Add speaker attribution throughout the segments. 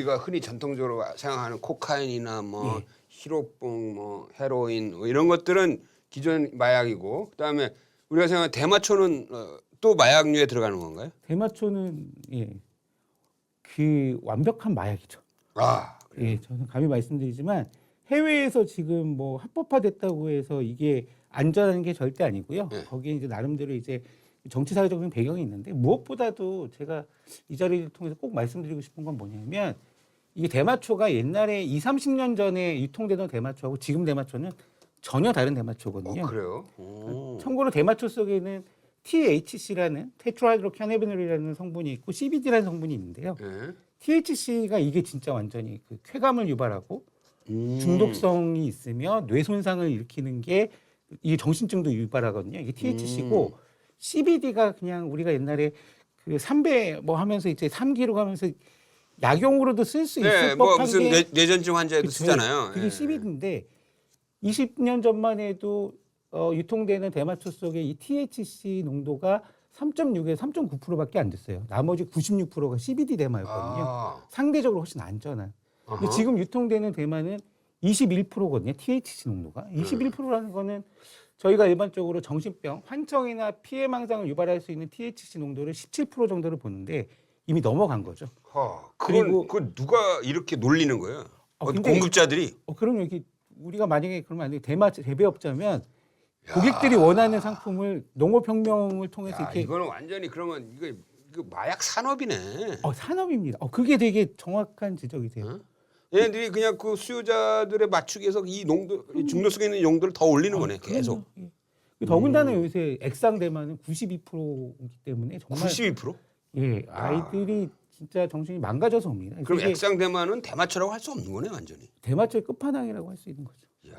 Speaker 1: 우리가 흔히 전통적으로 생각하는 코카인이나 뭐
Speaker 2: 예.
Speaker 1: 히로뽕, 뭐 헤로인 뭐 이런 것들은 기존 마약이고 그다음에 우리가 생각하는 대마초는 어, 또 마약류에 들어가는 건가요?
Speaker 2: 대마초는 예. 그 완벽한 마약이죠.
Speaker 1: 아,
Speaker 2: 예, 저는 감히 말씀드리지만 해외에서 지금 뭐 합법화됐다고 해서 이게 안전한 게 절대 아니고요.
Speaker 1: 네.
Speaker 2: 거기에 이제 나름대로 이제 정치 사회적인 배경이 있는데 무엇보다도 제가 이 자리를 통해서 꼭 말씀드리고 싶은 건 뭐냐면 이게 대마초가 옛날에 2, 30년 전에 유통되던 대마초하고 지금 대마초는 전혀 다른
Speaker 1: 어,
Speaker 2: 대마초거든요.
Speaker 1: 그래요? 오.
Speaker 2: 참고로 대마초 속에는 THC라는 테트라이드로캐네비놀이라는 성분이 있고 CBD라는 성분이 있는데요.
Speaker 1: 예.
Speaker 2: THC가 이게 진짜 완전히 그 쾌감을 유발하고
Speaker 1: 음.
Speaker 2: 중독성이 있으며 뇌 손상을 일으키는 게 이게 정신증도 유발하거든요. 이게 THC고
Speaker 1: 음.
Speaker 2: CBD가 그냥 우리가 옛날에 그 삼배 뭐 하면서 이제 삼기로 하면서 약용으로도 쓸수
Speaker 1: 네,
Speaker 2: 있을
Speaker 1: 뭐
Speaker 2: 법한
Speaker 1: 무슨
Speaker 2: 게
Speaker 1: 뇌, 뇌전증 환자에도
Speaker 2: 그쵸.
Speaker 1: 쓰잖아요.
Speaker 2: 그게
Speaker 1: 예.
Speaker 2: CBD인데 20년 전만 해도 어, 유통되는 대마초 속에 이 THC 농도가 3.6에서 3.9%밖에 안 됐어요. 나머지 96%가 CBD 대마였거든요.
Speaker 1: 아,
Speaker 2: 상대적으로 훨씬 안전한. 근데
Speaker 1: 어허.
Speaker 2: 지금 유통되는 대마는 21%거든요. THC 농도가.
Speaker 1: 음.
Speaker 2: 21%라는 거는 저희가 일반적으로 정신병, 환청이나 피해 망상을 유발할 수 있는 THC 농도를 17% 정도를 보는데 이미 넘어간 거죠.
Speaker 1: 허, 그건
Speaker 2: 그리고-
Speaker 1: 그 누가 이렇게 놀리는 거예요?
Speaker 2: 어, 근데-
Speaker 1: 공급자들이
Speaker 2: 어, 그럼 여기 우리가 만약에 그러면 안 돼. 대마 재배업자면 고객들이 원하는 상품을 농업혁명을 통해서
Speaker 1: 야,
Speaker 2: 이렇게
Speaker 1: 이거는 완전히 그러면 이거, 이거 마약 산업이네.
Speaker 2: 어, 산업입니다. 어, 그게 되게 정확한 지적이세요.
Speaker 1: 어? 얘네들이 그냥 그 수요자들에 맞추기 위해서 이 농도 이 중독성에 있는 용도를 더 올리는 거네 계속.
Speaker 2: 그럼요. 예. 더군다나
Speaker 1: 음.
Speaker 2: 요새 액상 대마는 92%이기 때문에 정말
Speaker 1: 92%?
Speaker 2: 예, 아이들이 진짜 정신이 망가져서 옵니다.
Speaker 1: 그럼 액상 대마는 대마초라고 할 수 없는 거네 완전히.
Speaker 2: 대마초의 끝판왕이라고 할 수 있는 거죠.
Speaker 1: 야.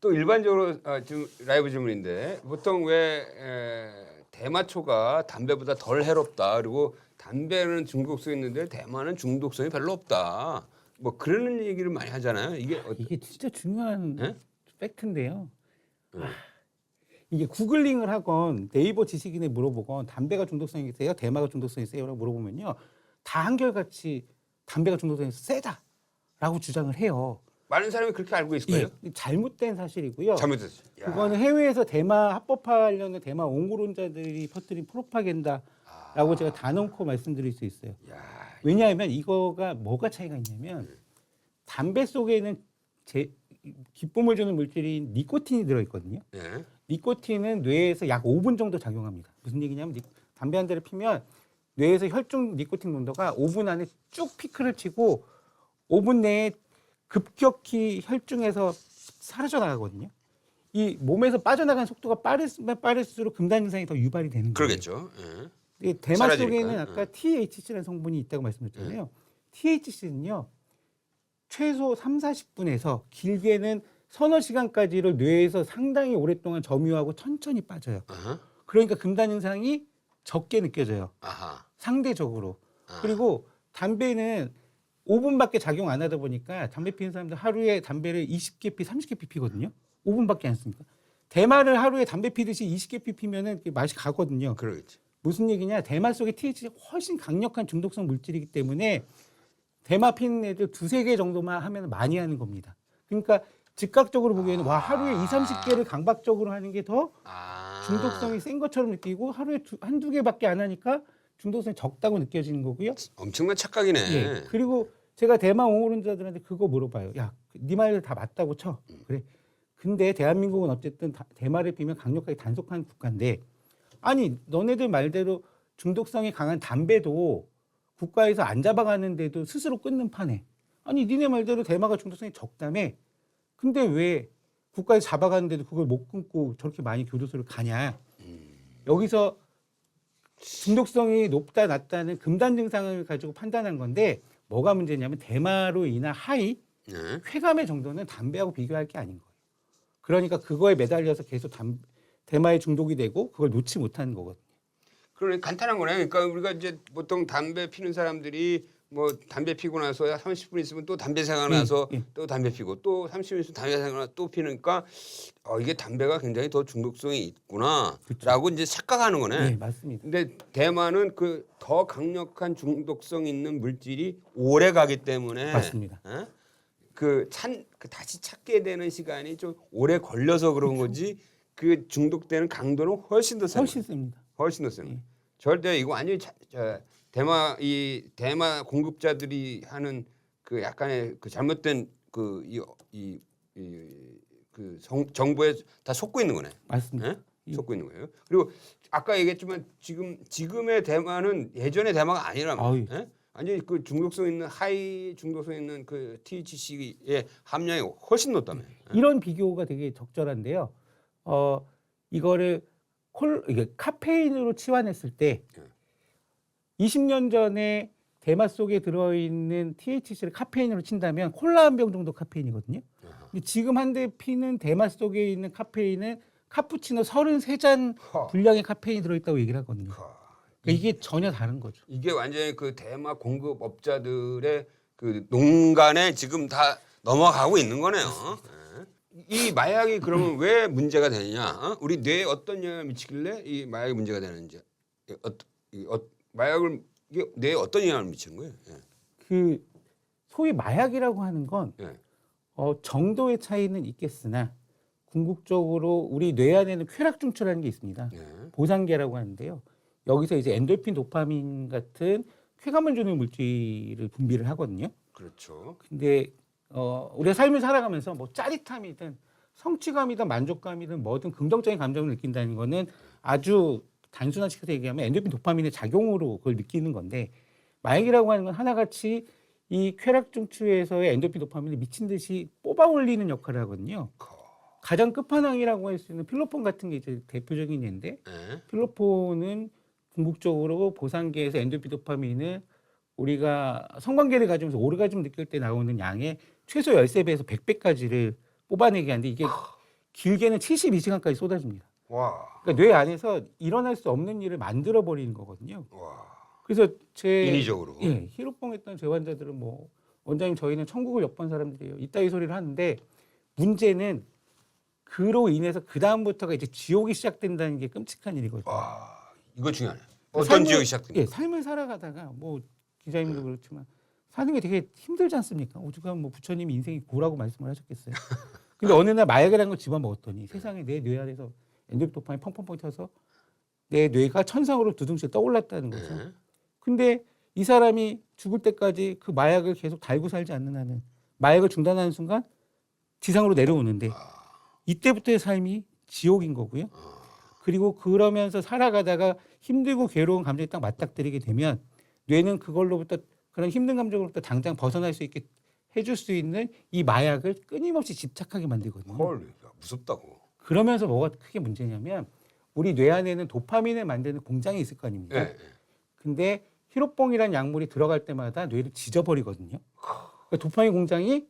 Speaker 1: 또 일반적으로 아, 지금 라이브 질문인데 보통 왜 에, 대마초가 담배보다 덜 해롭다 그리고 담배는 중독성 이 있는데 대마는 중독성이 별로 없다. 뭐 그런 얘기를 많이 하잖아요. 이게 어,
Speaker 2: 이게 진짜 중요한
Speaker 1: 예?
Speaker 2: 팩트인데요.
Speaker 1: 예.
Speaker 2: 아, 이게 구글링을 하건 네이버 지식인에 물어보건 담배가 중독성이 있어요, 대마가 중독성이 있어요 라고 물어보면요, 다 한결같이 담배가 중독성이 세다라고 주장을 해요.
Speaker 1: 많은 사람이 그렇게 알고 있을 거예요.
Speaker 2: 예, 잘못된 사실이고요.
Speaker 1: 야.
Speaker 2: 그거는 해외에서 대마 합법화 하려는 대마 옹호론자들이 퍼뜨린 프로파간다라고 제가 단언코 말씀드릴 수 있어요.
Speaker 1: 야.
Speaker 2: 왜냐하면 이거가 뭐가 차이가 있냐면 담배 속에는 제 기쁨을 주는 물질인 니코틴이 들어있거든요.
Speaker 1: 예.
Speaker 2: 니코틴은 뇌에서 약 5분 정도 작용합니다. 무슨 얘기냐면 니- 담배 한 대를 피면 뇌에서 혈중 니코틴 농도가 5분 안에 쭉 피크를 치고 5분 내에 급격히 혈중에서 사라져 나가거든요. 이 몸에서 빠져나가는 속도가 빠르면 빠를수록 금단 증상이 더 유발이 되는 거예요.
Speaker 1: 그러겠죠. 예.
Speaker 2: 이 대마
Speaker 1: 사라지니까.
Speaker 2: 속에는 아까 THC라는 성분이 있다고 말씀드렸잖아요. THC는요. 최소 3, 40분에서 길게는 서너 시간까지를 뇌에서 상당히 오랫동안 점유하고 천천히 빠져요.
Speaker 1: 아하.
Speaker 2: 그러니까 금단 현상이 적게 느껴져요.
Speaker 1: 아하.
Speaker 2: 상대적으로.
Speaker 1: 아.
Speaker 2: 그리고 담배는 5분밖에 작용 안 하다 보니까 담배 피는 사람들 하루에 담배를 20개 피, 30개 피 피거든요. 5분밖에 안 씁니까? 대마를 하루에 담배 피듯이 20개 피 피면은 그 맛이 가거든요.
Speaker 1: 그러겠지.
Speaker 2: 무슨 얘기냐? 대마 속에 THC가 훨씬 강력한 중독성 물질이기 때문에 대마 피는 애들 두세 개 정도만 하면 많이 하는 겁니다. 그러니까 즉각적으로 보기에는 와 하루에 2, 30개를 강박적으로 하는 게더
Speaker 1: 아.
Speaker 2: 중독성이 센 것처럼 느끼고 하루에 두, 한두 개밖에 안 하니까 중독성이 적다고 느껴지는 거고요.
Speaker 1: 엄청난 착각이네.
Speaker 2: 예. 그리고 제가 대마 옹호론자들한테 그거 물어봐요. 야, 네 말들 다 맞다고 쳐. 그래. 근데 대한민국은 어쨌든 다- 대마를 피면 강력하게 단속하는 국가인데 아니 너네들 말대로 중독성이 강한 담배도 국가에서 안 잡아가는데도 스스로 끊는 판에 아니 니네 말대로 대마가 중독성이 적다며 근데 왜 국가에서 잡아가는데도 그걸 못 끊고 저렇게 많이 교도소를 가냐 여기서 중독성이 높다 낮다는 금단 증상을 가지고 판단한 건데 뭐가 문제냐면 대마로 인한 하이
Speaker 1: 예.
Speaker 2: 쾌감의 정도는 담배하고 비교할 게 아닌 거예요. 그러니까 그거에 매달려서 계속 담, 대마에 중독이 되고 그걸 놓지 못하는 거거든요.
Speaker 1: 그러니 간단한 거네. 그러니까 우리가 이제 보통 담배 피는 사람들이 뭐 담배 피고 나서 30분 있으면 또 담배 생각나서
Speaker 2: 예, 예.
Speaker 1: 또 담배 피고 또 30분 있으면 담배 생각나 또 피니까 어 이게 담배가 굉장히 더 중독성이 있구나라고 이제 착각하는 거네.
Speaker 2: 네, 맞습니다.
Speaker 1: 근데 대만은 그 더 강력한 중독성 있는 물질이 오래 가기 때문에
Speaker 2: 맞습니다.
Speaker 1: 어? 그찬 그 다시 찾게 되는 시간이 좀 오래 걸려서 그런 거지 그 중독되는 강도는 훨씬 더 세요.
Speaker 2: 훨씬 셉니다.
Speaker 1: 훨씬 더 세요.
Speaker 2: 예.
Speaker 1: 절대 이거 완전히 차, 저, 대마 이 대마 공급자들이 하는 그 약간의 그 잘못된 그이이그 정부에 다 속고 있는 거네.
Speaker 2: 맞습니다.
Speaker 1: 예? 속고 있는 거예요. 그리고 아까 얘기했지만 지금 지금의 대마는 예전의 대마가.
Speaker 2: 아유.
Speaker 1: 예? 완전히 그 중독성 있는 하이 중독성 있는 그 THC의 함량이 훨씬 높다며. 예?
Speaker 2: 이런 비교가 되게 적절한데요. 어 이거를 콜 이게 카페인으로 치환했을 때
Speaker 1: 예.
Speaker 2: 20년 전에 대마 속에 들어있는 THC를 카페인으로 친다면 콜라 한 병 정도 카페인이거든요. 근데 지금 한 대 피는 대마 속에 있는 카페인은 카푸치노 33잔
Speaker 1: 허.
Speaker 2: 분량의 카페인이 들어있다고 얘기를 하거든요.
Speaker 1: 허.
Speaker 2: 그러니까 이게 전혀 다른 거죠.
Speaker 1: 이게 완전히 그 대마 공급업자들의 그 농간에 지금 다 넘어가고 있는 거네요. 예. 이 마약이 그러면 왜 문제가 되느냐? 어? 우리 뇌에 어떤 영향을 미치길래 이 마약이 문제가 되는지, 이 어, 이 어, 마약을 이게 뇌에 어떤 영향을 미치는 거예요? 예.
Speaker 2: 그 소위 마약이라고 하는 건
Speaker 1: 예.
Speaker 2: 어, 정도의 차이는 있겠으나 궁극적으로 우리 뇌 안에는 쾌락 중추라는 게 있습니다.
Speaker 1: 예.
Speaker 2: 보상계라고 하는데요. 여기서 이제 엔돌핀, 도파민 같은 쾌감을 주는 물질을 분비를 하거든요.
Speaker 1: 그렇죠.
Speaker 2: 근데 어, 우리가 삶을 살아가면서 뭐 짜릿함이든 성취감이든 만족감이든 뭐든 긍정적인 감정을 느낀다는 거는 아주 단순화시켜서 얘기하면 엔돌핀, 도파민의 작용으로 그걸 느끼는 건데 마약이라고 하는 건 하나같이 이 쾌락 중추에서의 엔돌핀, 도파민을 미친 듯이 뽑아 올리는 역할을 하거든요. 가장 끝판왕이라고 할 수 있는 필로폰 같은 게 이제 대표적인 예인데
Speaker 1: 예.
Speaker 2: 필로폰은 궁극적으로 보상계에서 엔돌핀 도파민을 우리가 성관계를 가지면서 오르가즘 느낄 때 나오는 양의 최소 13배에서 100배까지를 뽑아내게 하는데 이게 길게는 72시간까지 쏟아집니다.
Speaker 1: 와,
Speaker 2: 그러니까 뇌 안에서 일어날 수 없는 일을 만들어 버리는 거거든요.
Speaker 1: 와.
Speaker 2: 그래서 제
Speaker 1: 인위적으로.
Speaker 2: 예, 히로뽕 했던 제 환자들은 뭐 원장님 저희는 천국을 엿본 사람들이에요. 이따위 소리를 하는데 문제는 그로 인해서 그 다음부터가 이제 지옥이 시작된다는 게 끔찍한 일이거든요.
Speaker 1: 와, 이거 중요하네. 어떤
Speaker 2: 삶을-
Speaker 1: 지역이 시작된
Speaker 2: 예? 삶을 살아가다가 뭐 기자님도 그렇지만 사는 게 되게 힘들지 않습니까? 오죽하면 뭐 부처님이 인생이 고라고 말씀을 하셨겠어요. 근데 어느 날 마약이라는 걸 집어먹었더니 세상에 내 뇌 안에서 엔돌도파민 펑펑펑 튀어서 내 뇌가 천상으로 두둥실 떠올랐다는 거죠.
Speaker 1: 예.
Speaker 2: 근데 이 사람이 죽을 때까지 그 마약을 계속 달고 살지 않는 한은 마약을 중단하는 순간 지상으로 내려오는데 이때부터의 삶이 지옥인 거고요. 그리고 그러면서 살아가다가 힘들고 괴로운 감정이 딱 맞닥뜨리게 되면 뇌는 그걸로부터 그런 힘든 감정으로부터 당장 벗어날 수 있게 해줄 수 있는 이 마약을 끊임없이 집착하게 만들거든요.
Speaker 1: 헐, 야, 무섭다고.
Speaker 2: 그러면서 뭐가 크게 문제냐면 우리 뇌 안에는 도파민을 만드는 공장이 있을 거 아닙니까?
Speaker 1: 예. 예.
Speaker 2: 근데 히로뽕이라는 약물이 들어갈 때마다 뇌를 지져버리거든요. 그러니까 도파민 공장이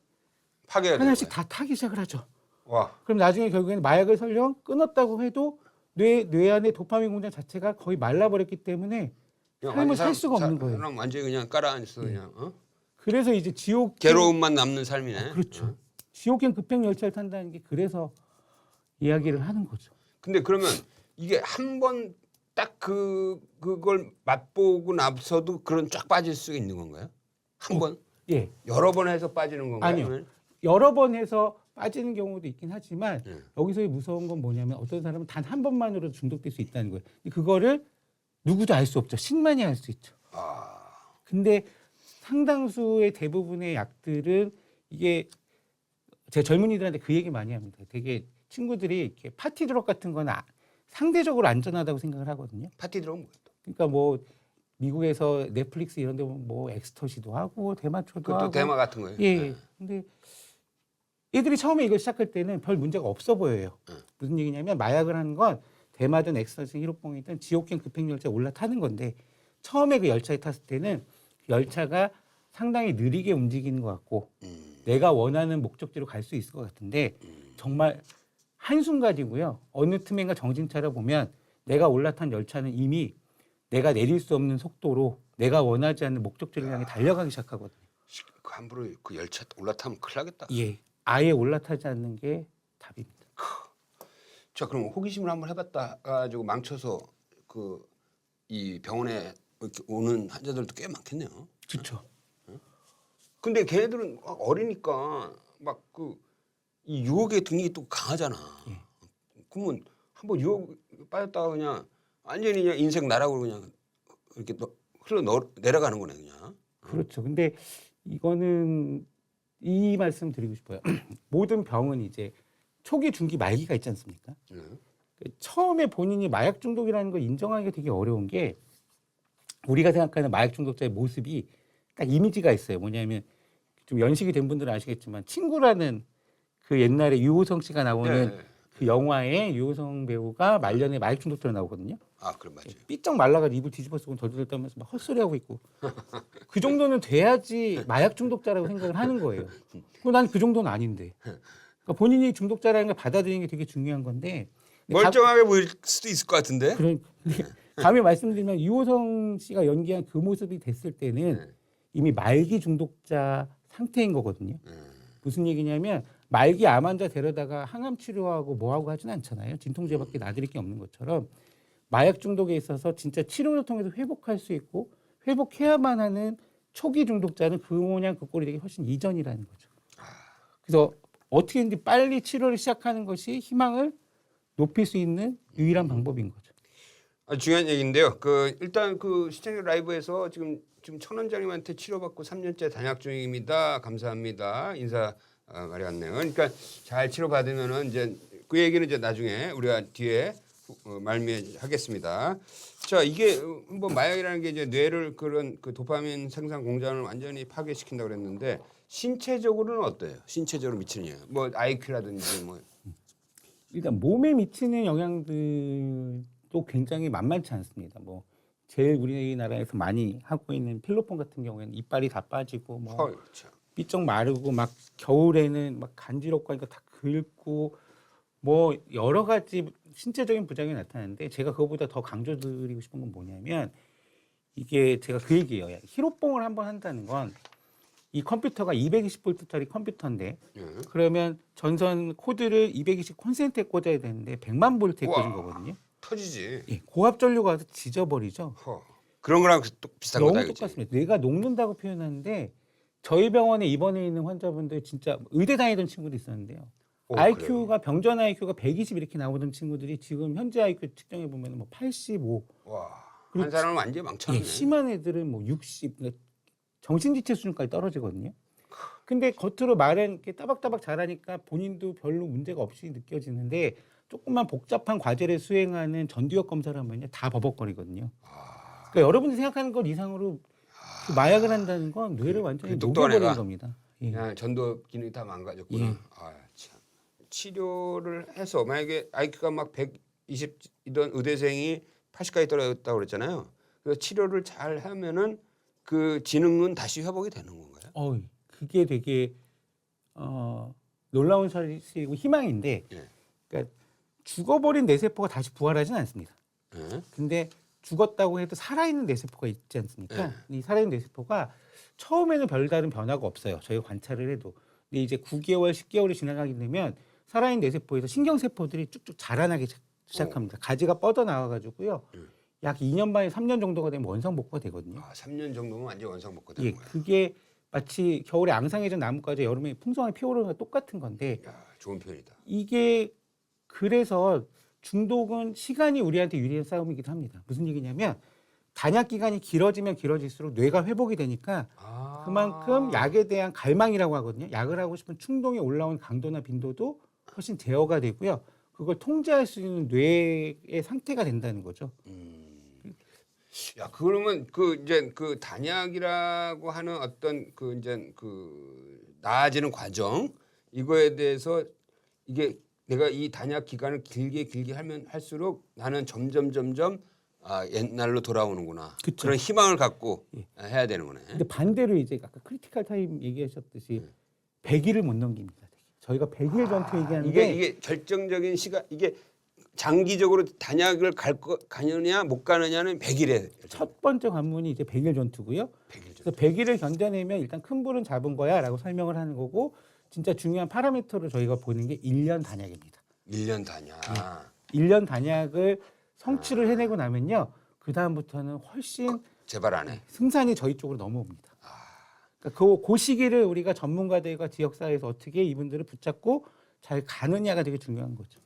Speaker 1: 되는
Speaker 2: 하나씩. 다 타기 시작을 하죠.
Speaker 1: 와,
Speaker 2: 그럼 나중에 결국에는 마약을 설령 끊었다고 해도 뇌, 뇌 안에 도파민 공장 자체가 거의 말라버렸기 때문에
Speaker 1: 그냥
Speaker 2: 삶을 살 수가
Speaker 1: 사-
Speaker 2: 없는 거예요.
Speaker 1: 사람 완전히 그냥 깔아앉아서 그냥 어?
Speaker 2: 그래서 이제 지옥
Speaker 1: 괴로움만 남는 삶이네.
Speaker 2: 그렇죠. 지옥행 급행 열차를 탄다는 게 그래서 이야기를 하는 거죠.
Speaker 1: 근데 그러면 이게 한 번 딱 그 그걸 맛보고 나서도 그런 쫙 빠질 수 있는 건가요? 한 번,
Speaker 2: 예,
Speaker 1: 여러 번 해서 빠지는 건가요?
Speaker 2: 아니요. 여러 번 해서 빠지는 경우도 있긴 하지만
Speaker 1: 예.
Speaker 2: 여기서의 무서운 건 뭐냐면 어떤 사람은 단 한 번만으로 중독될 수 있다는 거예요. 그거를 누구도 알 수 없죠. 신만이 알 수 있죠.
Speaker 1: 아,
Speaker 2: 근데 상당수의 대부분의 약들은 이게 제 젊은이들한테 그 얘기 많이 합니다. 되게 친구들이 이렇게 파티 드럭 같은 건 아- 상대적으로 안전하다고 생각을 하거든요.
Speaker 1: 파티 뭐야? 또?
Speaker 2: 그러니까 뭐 미국에서 넷플릭스 이런 데 보면 뭐 엑스터시도 하고 대마초도
Speaker 1: 그것도
Speaker 2: 하고
Speaker 1: 대마 같은 거예요?
Speaker 2: 예, 예. 근데 애들이 처음에 이걸 시작할 때는 별 문제가 없어 보여요.
Speaker 1: 응.
Speaker 2: 무슨 얘기냐면 마약을 하는 건 대마든 엑스터시, 히로뽕이든 지옥행 급행열차에 올라타는 건데 처음에 그 열차에 탔을 때는 그 열차가 상당히 느리게 움직이는 것 같고
Speaker 1: 음,
Speaker 2: 내가 원하는 목적지로 갈 수 있을 것 같은데
Speaker 1: 음.
Speaker 2: 정말 한순간이고요. 어느 틈엔가 정신 차려 보면 내가 올라탄 열차는 이미 내가 내릴 수 없는 속도로 내가 원하지 않는 목적지를 향해 달려가기 시작하거든요.
Speaker 1: 시- 그 함부로 그 열차 올라타면 큰일 나겠다.
Speaker 2: 예, 아예 올라타지 않는 게 답입니다.
Speaker 1: 자 그럼 호기심을 한번 해봤다 가지고 망쳐서 그 이 병원에 이렇게 오는 환자들도 꽤 많겠네요.
Speaker 2: 그렇죠.
Speaker 1: 근데 걔네들은 막 어리니까 막 그 이 유혹의 등이 또 강하잖아.
Speaker 2: 예.
Speaker 1: 그러면 한번 유혹 빠졌다가 그냥 완전히 그냥 인생 나락으로 그냥 이렇게 너- 흘러 너, 내려가는 거네 그냥.
Speaker 2: 그렇죠. 근데 이거는 이 말씀 드리고 싶어요. 모든 병은 이제 초기, 중기, 말기가 있지 않습니까?
Speaker 1: 예.
Speaker 2: 그 처음에 본인이 마약 중독이라는 걸 인정하기가 되게 어려운 게 우리가 생각하는 마약 중독자의 모습이 딱 이미지가 있어요. 뭐냐면 좀 연식이 된 분들은 아시겠지만 친구라는 그 옛날에 유호성 씨가 나오는
Speaker 1: 네.
Speaker 2: 그 영화에 유호성 배우가 말년에 마약 중독자로 나오거든요.
Speaker 1: 아 그럼 맞지.
Speaker 2: 삐쩍 말라가 입을 뒤집어 쓰고 덜덜 떨면서 막 헛소리하고 있고 그 정도는 돼야지 마약 중독자라고 생각을 하는 거예요. 난 그 정도는 아닌데 그러니까 본인이 중독자라는 걸 받아들이는 게 되게 중요한 건데
Speaker 1: 멀쩡하게 보일 수도 있을 것 같은데.
Speaker 2: 그런 근데 감히 말씀드리면 유호성 씨가 연기한 그 모습이 됐을 때는
Speaker 1: 네.
Speaker 2: 이미 말기 중독자 상태인 거거든요.
Speaker 1: 음.
Speaker 2: 무슨 얘기냐면 말기 암 환자 데려다가 항암 치료하고 뭐하고 하진 않잖아요. 진통제밖에 놔드릴 게 없는 것처럼 마약 중독에 있어서 진짜 치료를 통해서 회복할 수 있고 회복해야만 하는 초기 중독자는 그 모양 그 꼴이 되기 훨씬 이전이라는 거죠. 그래서 어떻게든지 빨리 치료를 시작하는 것이 희망을 높일 수 있는 유일한 방법인 거죠.
Speaker 1: 아, 중요한 얘기인데요. 그 일단 그 시청자 라이브에서 지금 지금 천 원장님한테 치료받고 3년째 단약 중입니다. 감사합니다. 인사 아, 말이 왔네요. 그러니까 잘 치료받으면은 이제 그 얘기는 이제 나중에 우리가 뒤에 어, 말미하겠습니다. 자 이게 어, 한번 마약이라는 게 이제 뇌를 그런 그 도파민 생산 공장을 완전히 파괴시킨다고 그랬는데 신체적으로는 어때요? 신체적으로 영향. 뭐 IQ라든지 뭐
Speaker 2: 일단 몸에 미치는 영향들도 굉장히 만만치 않습니다. 뭐 제일 우리나라에서 많이 하고 있는 필로폰 같은 경우에는 이빨이 다 빠지고 뭐
Speaker 1: 헐, 참.
Speaker 2: 삐쩍 마르고 막 겨울에는 막 간지럽고 하니까 다 긁고 뭐 여러 가지 신체적인 부작용이 나타나는데 제가 그거보다 더 강조드리고 싶은 건 뭐냐면 이게 제가 그 얘기예요. 히로뽕을 한번 한다는 건 이 컴퓨터가 220볼트짜리 컴퓨터인데
Speaker 1: 예.
Speaker 2: 그러면 전선 코드를 220 콘센트에 꽂아야 되는데 100만 볼트에
Speaker 1: 우와.
Speaker 2: 꽂은 거거든요.
Speaker 1: 터지지.
Speaker 2: 예, 고압 전류가 와서 지져버리죠.
Speaker 1: 허. 그런 거랑 또 비슷한
Speaker 2: 너무
Speaker 1: 거다 이거지.
Speaker 2: 똑같습니다. 뇌가 녹는다고 표현하는데 저희 병원에 입원해 있는 환자분들 진짜 의대 다니던 친구도 있었는데요.
Speaker 1: 오,
Speaker 2: IQ가 병전 IQ가 120 이렇게 나오던 친구들이 지금 현재 IQ 측정해 보면 뭐 85,
Speaker 1: 와. 한 사람은 완전히 망쳤네.
Speaker 2: 예, 심한 애들은 뭐 60, 그러니까 정신지체 수준까지 떨어지거든요. 근데 겉으로 말은 이렇게 따박따박 잘하니까 본인도 별로 문제가 없이 느껴지는데 조금만 복잡한 과제를 수행하는 전두엽 검사를 하면요 다 버벅거리거든요.
Speaker 1: 아,
Speaker 2: 그러니까 여러분이 생각하는 것 이상으로 그 마약을 한다는 건 뇌를 완전히
Speaker 1: 그 똑똑한
Speaker 2: 녹여버리는
Speaker 1: 애가.
Speaker 2: 겁니다. 예.
Speaker 1: 그냥 전도 기능이 다 망가졌구나.
Speaker 2: 예.
Speaker 1: 아, 참. 치료를 해서 만약에 IQ가 막 120이던 의대생이 80까지 떨어졌다고 그랬잖아요. 그래서 치료를 잘 하면은 그 지능은 다시 회복이 되는 건가요?
Speaker 2: 어, 그게 되게 어, 놀라운 사실이고 희망인데,
Speaker 1: 예.
Speaker 2: 그러니까 죽어버린 뇌 세포가 다시 부활하지는 않습니다.
Speaker 1: 예?
Speaker 2: 근데 죽었다고 해도 살아있는 뇌세포가 있지 않습니까? 이 살아있는 뇌세포가 처음에는 별다른 변화가 없어요. 저희가 관찰을 해도. 근데 이제 9개월, 10개월이 지나가게 되면 살아있는 뇌세포에서 신경세포들이 쭉쭉 자라나기 시- 시작합니다. 가지가 뻗어 나와가지고요.
Speaker 1: 음.
Speaker 2: 약 2년 반에 3년 정도가 되면 원상복구가 되거든요.
Speaker 1: 아, 3년 정도면 완전 원상복구
Speaker 2: 예,
Speaker 1: 되는 거야.
Speaker 2: 그게 마치 겨울에 앙상해진 나뭇가지 여름에 풍성하게 피어오르는 거랑 똑같은 건데
Speaker 1: 야, 좋은 표현이다.
Speaker 2: 이게 그래서 중독은 시간이 우리한테 유리한 싸움이기도 합니다. 무슨 얘기냐면 단약 기간이 길어지면 길어질수록 뇌가 회복이 되니까
Speaker 1: 아.
Speaker 2: 그만큼 약에 대한 갈망이라고 하거든요. 약을 하고 싶은 충동이 올라온 강도나 빈도도 훨씬 제어가 되고요. 그걸 통제할 수 있는 뇌의 상태가 된다는 거죠.
Speaker 1: 음. 야, 그러면 그 이제 그 단약이라고 하는 어떤 그 이제 그 나아지는 과정 이거에 대해서 이게 내가 이 단약 기간을 길게 길게 하면 할수록 나는 점점 점점 아 옛날로 돌아오는구나
Speaker 2: 그쵸.
Speaker 1: 그런 희망을 갖고
Speaker 2: 예.
Speaker 1: 해야 되는 거네.
Speaker 2: 근데 반대로 이제 아까 크리티컬 타임 얘기하셨듯이 100일을 못 넘깁니다. 저희가 100일 전투 얘기하는데
Speaker 1: 아, 이게 이게 결정적인 시간 이게 장기적으로 단약을 갈 거, 가느냐 못 가느냐는 100일에
Speaker 2: 첫 번째 관문이 이제 백일 전투고요.
Speaker 1: 100일 전.
Speaker 2: 그래서 100일을 견뎌내면 일단 큰 불은 잡은 거야라고 설명을 하는 거고 진짜 중요한 파라미터로 저희가 보는 게 1년 단약입니다.
Speaker 1: 1년 단약.
Speaker 2: 1년 단약을 성취를 해내고 나면요. 그 다음부터는 훨씬
Speaker 1: 제발 안 해.
Speaker 2: 승산이 저희 쪽으로 넘어옵니다. 그러니까 그, 그 시기를 우리가 전문가들과 지역사회에서 어떻게 이분들을 붙잡고 잘 가느냐가 되게 중요한 거죠.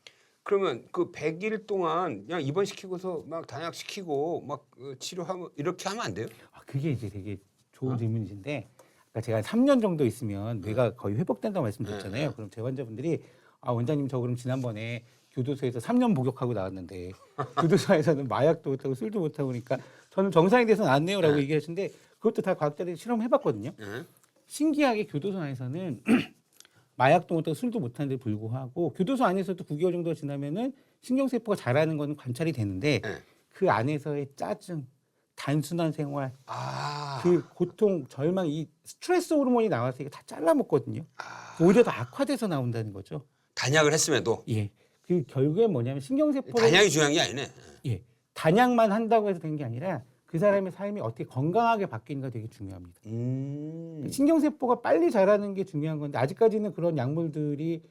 Speaker 1: 그러면 그 100일 동안 그냥 입원시키고서 막 단약시키고 막 어, 치료하면 이렇게 하면 안 돼요?
Speaker 2: 아, 그게 이제 되게 좋은
Speaker 1: 어?
Speaker 2: 질문이신데 아까 제가 3년 정도 있으면 뇌가 거의 회복된다고 말씀드렸잖아요. 그럼 제 환자분들이 아 원장님 저 그럼 지난번에 교도소에서 3년 복역하고 나왔는데 교도소에서는 마약도 못하고 술도 못하고 그러니까 저는 정상이 돼서 나왔네요라고
Speaker 1: 네.
Speaker 2: 얘기하시는데 그것도 다 과학자들이 실험해봤거든요.
Speaker 1: 예?
Speaker 2: 신기하게 교도소 안에서는 마약도 못하고 술도 못하는데 불구하고 교도소 안에서도 9개월 정도 지나면은 신경세포가 자라는 건 관찰이 되는데
Speaker 1: 예.
Speaker 2: 그 안에서의 짜증, 단순한 생활,
Speaker 1: 아.
Speaker 2: 그 고통, 절망, 이 스트레스 호르몬이 나와서 이게 다 잘라먹거든요.
Speaker 1: 아.
Speaker 2: 오히려 더 악화돼서 나온다는 거죠.
Speaker 1: 단약을 했음에도
Speaker 2: 예. 그 결국엔 뭐냐면 신경세포를
Speaker 1: 단약이 중요한 게 아니네.
Speaker 2: 예. 단약만 한다고 해서 된 게 아니라 그 사람의 삶이 어떻게 건강하게 바뀌는가 되게 중요합니다.
Speaker 1: 음.
Speaker 2: 신경세포가 빨리 자라는 게 중요한 건데 아직까지는 그런 약물들이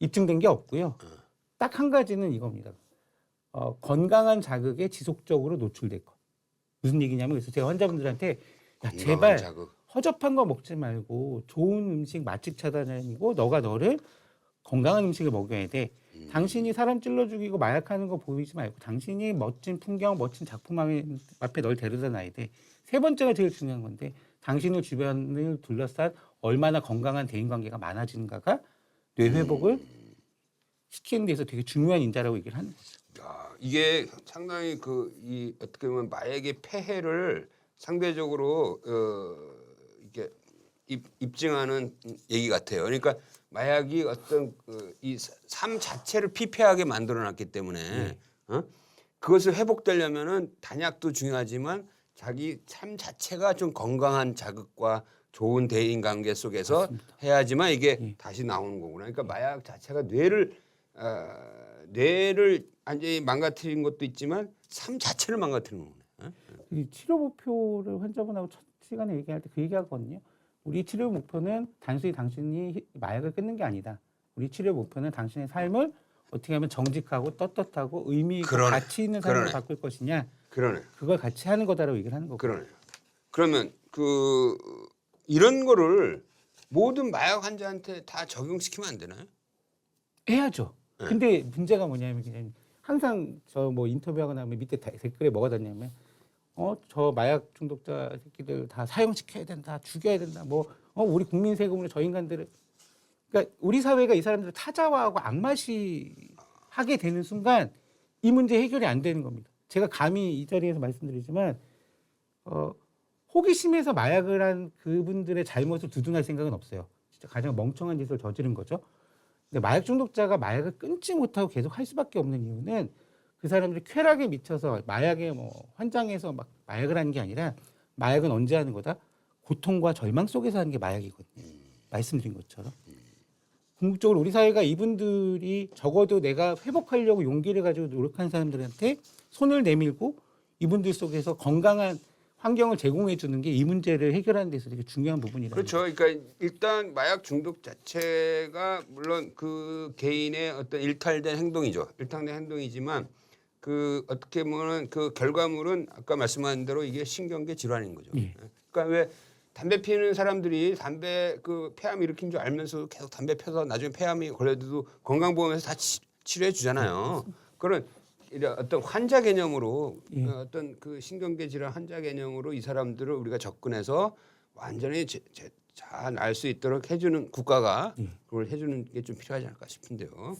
Speaker 2: 입증된 게 없고요. 딱 한 가지는 이겁니다. 어, 건강한 자극에 지속적으로 노출될 것. 무슨 얘기냐면 그래서 제가 환자분들한테 야 제발
Speaker 1: 자극.
Speaker 2: 허접한 거 먹지 말고 좋은 음식 맛집 찾아다니고 너가 너를 건강한 음식을 먹여야 돼.
Speaker 1: 음.
Speaker 2: 당신이 사람 찔러 죽이고 마약하는 거 보이지 말고 당신이 멋진 풍경, 멋진 작품 앞에, 널 데려다 놔야 돼. 세 번째가 제일 중요한 건데 당신의 주변을 둘러싼 얼마나 건강한 대인 관계가 많아지는가가 뇌 회복을 시키는 데서 되게 중요한 인자라고 얘기를 하는 거죠.
Speaker 1: 야, 이게 상당히 그 이 어떻게 보면 마약의 폐해를 상대적으로 어 이게 입, 입증하는 얘기 같아요. 그러니까 마약이 어떤 그 이삶 자체를 피폐하게 만들어놨기 때문에 어? 그것을 회복되려면은 단약도 중요하지만 자기 삶 자체가 좀 건강한 자극과 좋은 대인 관계 속에서 해야지만 이게
Speaker 2: 예.
Speaker 1: 다시 나오는 거구나. 그러니까 마약 자체가 뇌를 어, 뇌를 완전히 망가뜨린 것도 있지만 삶 자체를 망가뜨리는 거네. 어?
Speaker 2: 이 치료 목표를 환자분하고 첫 시간에 얘기할 때 그 얘기하거든요. 우리 치료 목표는 단순히 당신이 마약을 끊는 게 아니다. 우리 치료 목표는 당신의 삶을 어떻게 하면 정직하고 떳떳하고 의미 있고
Speaker 1: 그러네.
Speaker 2: 가치 있는 삶으로
Speaker 1: 그러네.
Speaker 2: 바꿀 것이냐.
Speaker 1: 그러네.
Speaker 2: 그걸 같이 하는 거다라고 얘기를 하는 거고.
Speaker 1: 그러네. 그러면 그 이런 거를 모든 마약 환자한테 다 적용시키면 안 되나요?
Speaker 2: 해야죠.
Speaker 1: 네.
Speaker 2: 근데 문제가 뭐냐면 그냥 항상 저 뭐 인터뷰하거나 하면 밑에 다- 댓글에 뭐가 달냐면 어 저 마약 중독자 새끼들 다 사형시켜야 된다, 죽여야 된다. 뭐 어 우리 국민 세금으로 저 인간들을 그러니까 우리 사회가 이 사람들을 타자화하고 악마시 하게 되는 순간 이 문제 해결이 안 되는 겁니다. 제가 감히 이 자리에서 말씀드리지만 어 호기심에서 마약을 한 그분들의 잘못을 두둔할 생각은 없어요. 진짜 가장 멍청한 짓을 저지른 거죠. 근데 마약 중독자가 마약을 끊지 못하고 계속 할 수밖에 없는 이유는 그 사람들이 쾌락에 미쳐서 마약에 뭐 환장해서 막 마약을 하는 게 아니라 마약은 언제 하는 거다? 고통과 절망 속에서 하는 게 마약이거든요. 말씀드린 것처럼. 궁극적으로 우리 사회가 이분들이 적어도 내가 회복하려고 용기를 가지고 노력하는 사람들한테 손을 내밀고 이분들 속에서 건강한 환경을 제공해 주는 게 이 문제를 해결하는 데서 되게 중요한 부분이라는
Speaker 1: 그렇죠. 그러니까 일단 마약 중독 자체가 물론 그 개인의 어떤 일탈된 행동이죠. 일탈된 행동이지만 그 어떻게 보면 그 결과물은 아까 말씀하신 대로 이게 신경계 질환인 거죠.
Speaker 2: 예.
Speaker 1: 그러니까 왜 담배 피우는 사람들이 담배 그 폐암 일으킨 줄 알면서 계속 담배 펴서 나중에 폐암이 걸려도 건강보험에서 다 치, 치료해 주잖아요. 그런 이런 어떤 환자 개념으로
Speaker 2: 예.
Speaker 1: 어, 어떤 그 신경계 질환 환자 개념으로 이 사람들을 우리가 접근해서 완전히 잘알 수 있도록 해주는 국가가
Speaker 2: 예.
Speaker 1: 그걸 해주는 게 좀 필요하지 않을까 싶은데요.